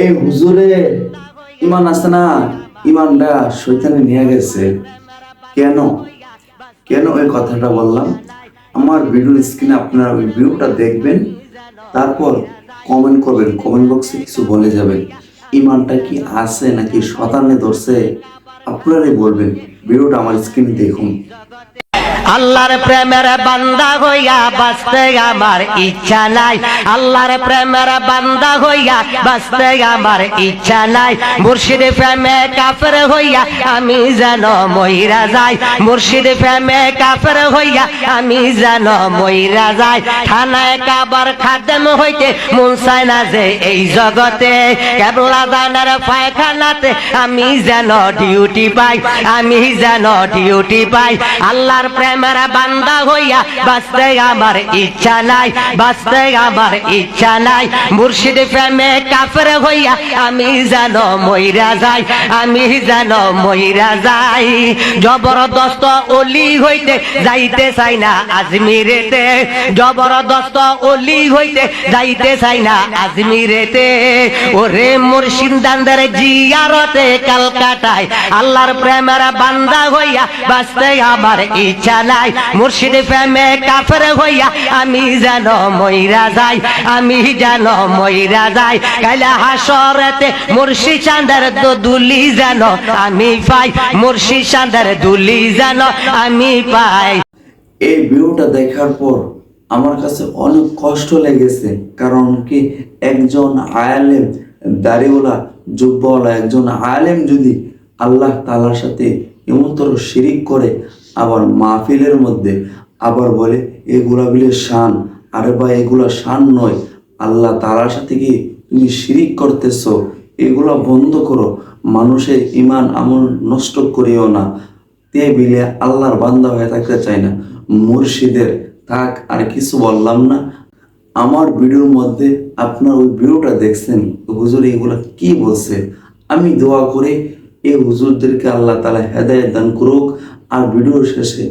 এই হুজুরে, ইমান আছে না? ইমানটা শৈতানে নিয়ে গেছে। কেন? কেন কথাটা বললাম? আমার ভিডিওর স্ক্রিনে আপনারা ওই ভিডিওটা দেখবেন, তারপর কমেন্ট করবেন। কমেন্ট বক্সে কিছু বলে যাবেন। ইমানটা কি আছে নাকি শতানে ধরছে? আপনারাই বলবেন। ভিডিওটা আমার স্ক্রিনে দেখুন। আল্লাহর প্রেমের বান্দা হইয়া বাঁচতে আমার ইচ্ছা নাই। আল্লাহর প্রেমের বান্দা হইয়া বাঁচতে আমার ইচ্ছা নাই। মুর্শিদ প্রেমে কাফের হইয়া আমি যেন মহিরা যাই। মুর্শিদ প্রেমে কাফের হইয়া আমি যেন মহিরা যাই। থানায় কাবার খাদেম হইতে মন চায় না যে এই জগতে। কেবলা দানার পায়খানাতে আমি যেন ডিউটি পাই। আমি যেন ডিউটি পাই। আল্লাহর প্রেমের বান্দা হইয়া বাঁচতে আমার ইচ্ছা নাই, বাঁচতে আমার ইচ্ছা নাই। মুর্শিদ প্রেমে কাফের হইয়া আমি যেন মইরা যাই, আমি যেন মইরা যাই। জবরদস্ত অলি হইতে যাইতে চাই না আজমিরেতে। জবরদস্ত অলি হইতে যাইতে চাই না আজমিরেতে। ওরে মুর্শিদানদের জিয়ারতে কালকাটায় আল্লাহর প্রেমের বান্দা হইয়া বাঁচতে আমার ইচ্ছা নাই। মুর্শিদ প্রেমে কাফের হইয়া আমি যেন মইরা যাই, আমি যেন মইরা যাই। কাইলা হাসরেতে মুর্শিদ চাঁদের দুলি যেন আমি পাই মুর্শিদ চাঁদের দুলি যেন আমি পাই। এই ভিডিওটা দেখার পর আমার কাছে অনেক কষ্ট লেগেছে, কারণ কি একজন আয়ালেম দাড়িওয়ালা, জুব্বওয়ালা একজন আয়ালেম যদি আল্লাহ তালার সাথে এমনতর শিরিক করে, আবার মাহফিলের মধ্যে আবার বলে, এগুলা বিলে শান। আরে বা এগুলা শান নয়। আল্লাহ তালার সাথে কি তুমি শিরিক করতেছ? এগুলা বন্ধ করো। মানুষের ইমান আমল নষ্ট করিও না। তে বিলে আল্লাহর বান্দা হয়ে থাকতে চাই না। মুর্শিদের, থাক, আর কিছু বললাম না। আমার ভিডিওর মধ্যে আপনার ওই ভিডিওটা দেখছেন। হুজুর এগুলা কি বলছে? আমি দোয়া করে এই হুজুরদেরকে আল্লাহ তালা হেদায়ত দান করুক। আর ভিডিওর শেষে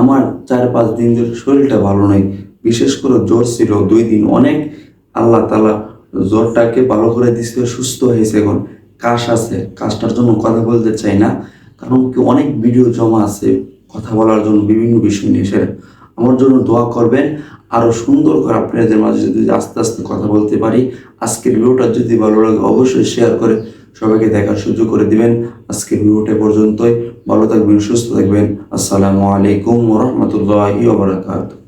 আমার চার পাঁচ দিন ধরে শরীরটা ভালো নয় বিশেষ করে জ্বর ছিল দুই দিন অনেক। আল্লাহ তালা জ্বরটাকে ভালো করে দিচ্ছে সুস্থ হয়েছে এখন। কাশ আছে, কাশটার জন্য কথা বলতে চাই না। কারণ কি অনেক ভিডিও জমা আছে কথা বলার জন্য বিভিন্ন বিষয় নিয়ে। সেটা আমার জন্য দোয়া করবেন। আরও সুন্দর করে আপনাদের মাঝে যদি আস্তে আস্তে কথা বলতে পারি, আজকের ভিডিওটা যদি ভালো লাগে অবশ্যই শেয়ার করে সবাইকে দেখার সুযোগ করে দিবেন। আজকের ভিডিওটা পর্যন্তই। ভালো থাকবেন, সুস্থ থাকবেন। আসসালামু আলাইকুম ওরহমতুল্লাহি ওবরাকাতুহ